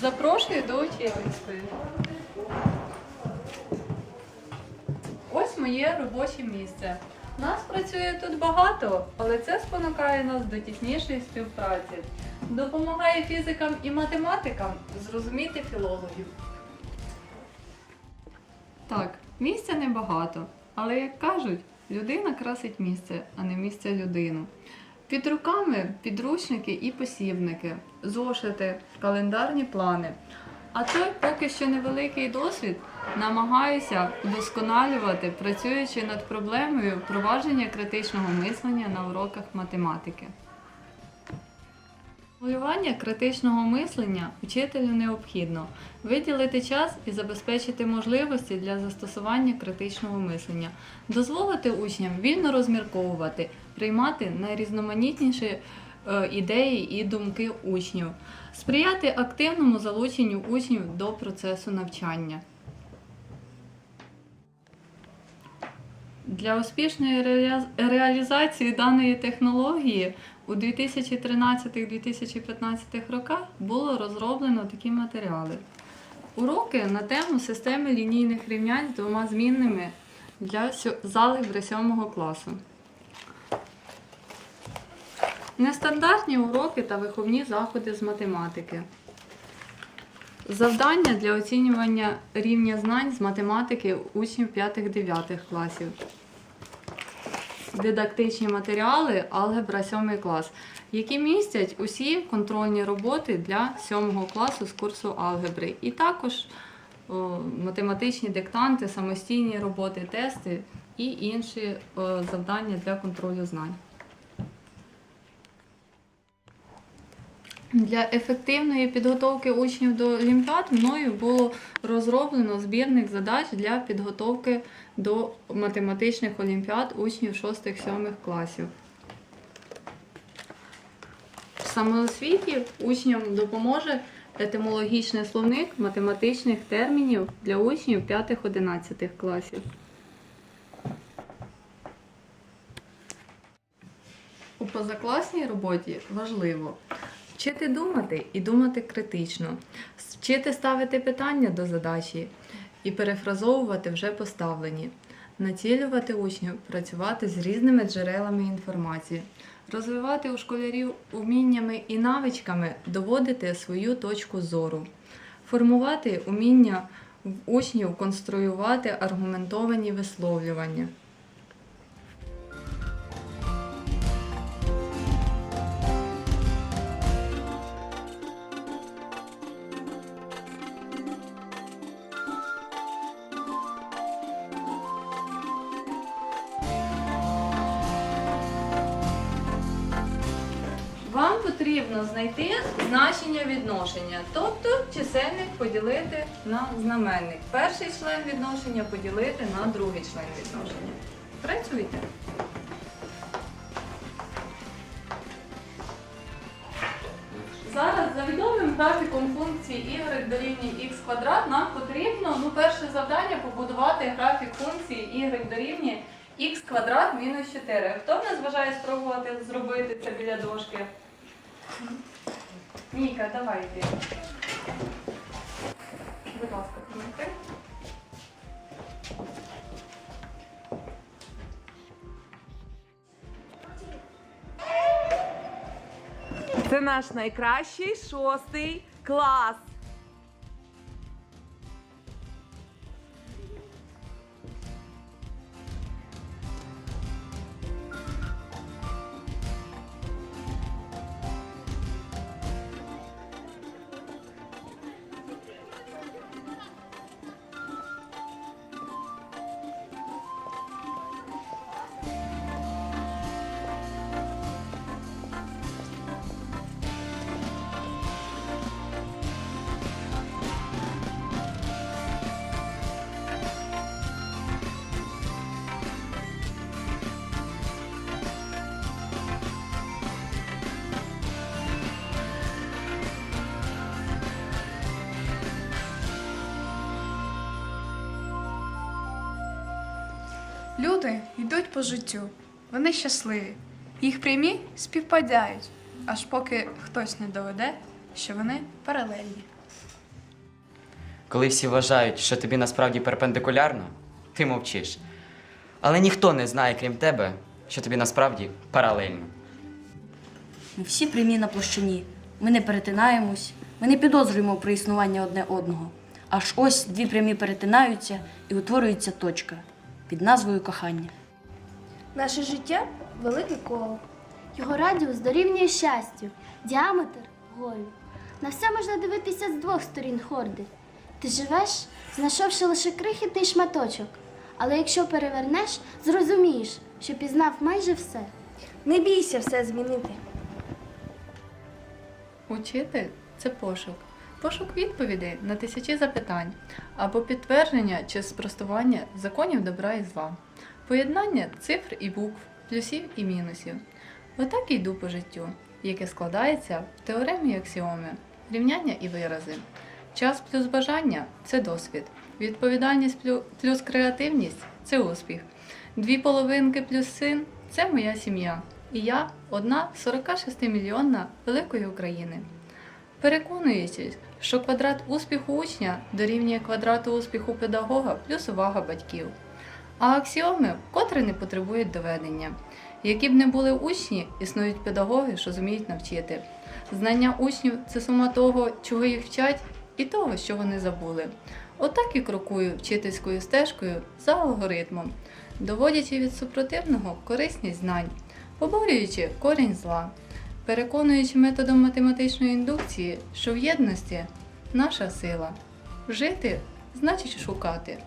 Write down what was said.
Запрошую до учительської. Ось моє робоче місце. Нас працює тут багато, але це спонукає нас до тіснішої співпраці. Допомагає фізикам і математикам зрозуміти філологів. Так, місця небагато, але як кажуть, людина красить місце, а не місце людину. Під руками підручники і посібники, зошити, календарні плани. А той поки що невеликий досвід намагаюся вдосконалювати, працюючи над проблемою впровадження критичного мислення на уроках математики. Стимулювання критичного мислення учителю необхідно виділити час і забезпечити можливості для застосування критичного мислення, дозволити учням вільно розмірковувати, приймати найрізноманітніші е, ідеї і думки учнів, сприяти активному залученню учнів до процесу навчання. Для успішної реалізації даної технології у 2013-2015 роках було розроблено такі матеріали. Уроки на тему системи лінійних рівнянь з двома змінними для сьо- з 7 класу. Нестандартні уроки та виховні заходи з математики. Завдання для оцінювання рівня знань з математики учнів 5-9 класів. Дидактичні матеріали алгебра 7 клас, які містять усі контрольні роботи для 7 класу з курсу алгебри. І також математичні диктанти, самостійні роботи, тести і інші завдання для контролю знань. Для ефективної підготовки учнів до олімпіад мною було розроблено збірник задач для підготовки до математичних олімпіад учнів 6-7 класів. В самоосвіті учням допоможе етимологічний словник математичних термінів для учнів 5-11 класів. У позакласній роботі важливо вчити думати і думати критично, вчити ставити питання до задачі і перефразовувати вже поставлені, націлювати учнів працювати з різними джерелами інформації, розвивати у школярів уміннями і навичками доводити свою точку зору, формувати уміння учнів конструювати аргументовані висловлювання. Потрібно знайти значення відношення, тобто чисельник поділити на знаменник. Перший член відношення поділити на другий член відношення. Працюйте. Зараз за відомим графіком функції y дорівнює x квадрат нам потрібно ну, перше завдання побудувати графік функції y дорівнює x квадрат мінус 4. Хто в нас бажає спробувати зробити це біля дошки? Ніка, давай йди. Будь ласка, помогти. Це наш найкращий шостий клас. Люди йдуть по життю, вони щасливі. Їх прямі співпадають, аж поки хтось не доведе, що вони паралельні. Коли всі вважають, що тобі насправді перпендикулярно, ти мовчиш. Але ніхто не знає, крім тебе, що тобі насправді паралельно. Ми всі прямі на площині. Ми не перетинаємось, ми не підозрюємо про існування одне одного. Аж ось дві прямі перетинаються і утворюється точка під назвою кохання. Наше життя велике коло. Його радіус дорівнює щастю, діаметр голю. На все можна дивитися з двох сторін хорди. Ти живеш, знайшовши лише крихітний шматочок. Але якщо перевернеш, зрозумієш, що пізнав майже все. Не бійся все змінити. Учитель це пошук. Пошук відповідей на тисячі запитань або підтвердження чи спростування законів добра і зла, поєднання цифр і букв, плюсів і мінусів. Отак і йду по життю, яке складається в теоремі аксіоми, рівняння і вирази. Час плюс бажання це досвід. Відповідальність плюс креативність це успіх. Дві половинки плюс син це моя сім'я. І я одна з 46 мільйонна великої України. Переконуючись, що квадрат успіху учня дорівнює квадрату успіху педагога плюс увага батьків. А аксіоми вкотре не потребують доведення. Які б не були учні, існують педагоги, що зуміють навчити. Знання учнів це сума того, чого їх вчать, і того, що вони забули. Отак і крокую вчительською стежкою за алгоритмом, доводячи від супротивного корисність знань, поборюючи корінь зла, переконуючи методом математичної індукції, що в єдності наша сила. Жити значить шукати.